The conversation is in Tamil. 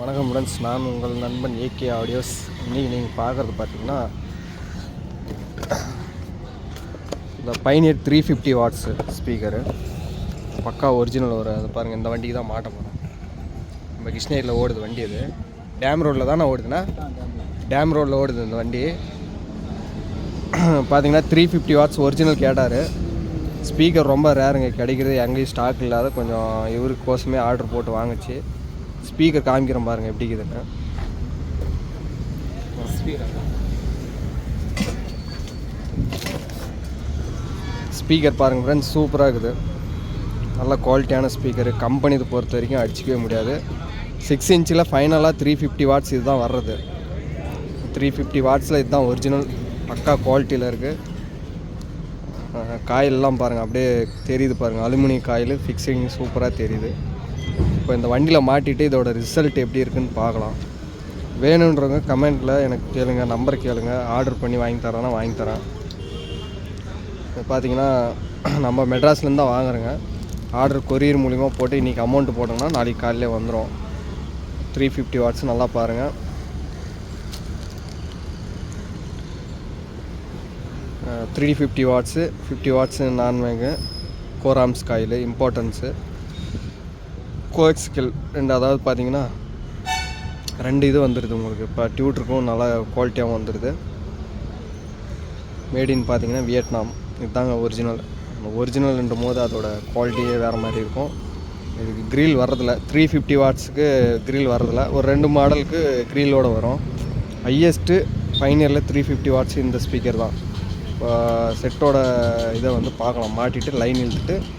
வணக்கம் ஃப்ரெண்ட்ஸ் நான் உங்கள் நண்பன் ஏகே ஆடியோஸ். இன்றைக்கி நீங்கள் பார்க்குறது பார்த்தீங்கன்னா இந்த pioneer three fifty watts speaker பக்கா ஒரிஜினல் ஒரு அது பாருங்கள் இந்த வண்டிக்கு தான் மாட்ட போகிறேன் நம்ம கிருஷ்ணகிரியில் ஓடுது வண்டி அது. டேம் ரோட்டில் தானே ஓடுதுண்ணா டேம் ரோட்டில் ஓடுது இந்த வண்டி. பார்த்தீங்கன்னா த்ரீ ஃபிஃப்டி வாட்ஸ் ஒரிஜினல் கேட்டார். ஸ்பீக்கர் ரொம்ப ரேருங்க கிடைக்கிறது எங்கேயும் ஸ்டாக் இல்லாத கொஞ்சம் இவருக்கு கோசமே ஆர்டர் போட்டு வாங்குச்சு. ஸ்பீக்கர் காமிக்கிறேன் பாருங்கள் எப்படி இருக்குதுன்னு. ஸ்பீக்கர் பாருங்கள் ஃப்ரெண்ட்ஸ் சூப்பராக இருக்குது. நல்ல குவாலிட்டியான ஸ்பீக்கரு கம்பெனி இது பொறுத்த வரைக்கும் அடிச்சிக்கவே முடியாது. சிக்ஸ் இன்ச்சில் ஃபைனலாக த்ரீ ஃபிஃப்டி வாட்ஸ் இதுதான் வர்றது. த்ரீ ஃபிஃப்டி வாட்ஸில் இதுதான் ஒரிஜினல் பக்கா குவாலிட்டியில் இருக்குது காயிலெலாம் பாருங்கள் அப்படியே தெரியுது பாருங்கள் அலுமினியம் காயில் ஃபிக்ஸிங் சூப்பராக தெரியுது. இப்போ இந்த வண்டியில் மாட்டிட்டு இதோட ரிசல்ட் எப்படி இருக்குன்னு பார்க்கலாம். வேணுன்றவங்க கமெண்ட்டில் எனக்கு கேளுங்க நம்பர் கேளுங்க ஆர்டர் பண்ணி வாங்கி தரேன்னா வாங்கி தரேன். இப்போ பார்த்தீங்கன்னா நம்ம மெட்ராஸ்லேருந்து தான் வாங்குறேங்க. ஆர்டர் கொரியர் மூலிமா போட்டு இன்றைக்கி அமௌண்ட் போட்டோம்னா நாளைக்கு காலையில் வந்துடும் த்ரீ ஃபிஃப்டி வாட்ஸ் நல்லா பாருங்கள் three fifty watts fifty watts நான் மேகு கோராம்ஸ் காயில் இம்பார்ட்டன்ஸு கோஎக்ஸ்கில் ரெண்டு அதாவது பார்த்தீங்கன்னா ரெண்டு இது வந்துடுது உங்களுக்கு. இப்போ டியூட்டருக்கும் நல்லா குவாலிட்டியாகவும் வந்துடுது மேடின்னு பார்த்தீங்கன்னா வியட்நாம். இதுதாங்க ஒரிஜினல் ஒரிஜினல்ன்ற போது அதோட குவாலிட்டியே வேறு மாதிரி இருக்கும். இதுக்கு க்ரில் வர்றதில்ல. த்ரீ ஃபிஃப்டி வாட்ஸுக்கு க்ரில் வர்றதில்ல. ஒரு ரெண்டு மாடலுக்கு க்ரீலோடு வரும். ஹையஸ்ட்டு ஃபைனரில் த்ரீ ஃபிஃப்டி வாட்ஸ் இந்த ஸ்பீக்கர் தான். இப்போ செட்டோட இதை வந்து பார்க்கலாம். மாட்டிட்டு லைன் இழுத்துட்டு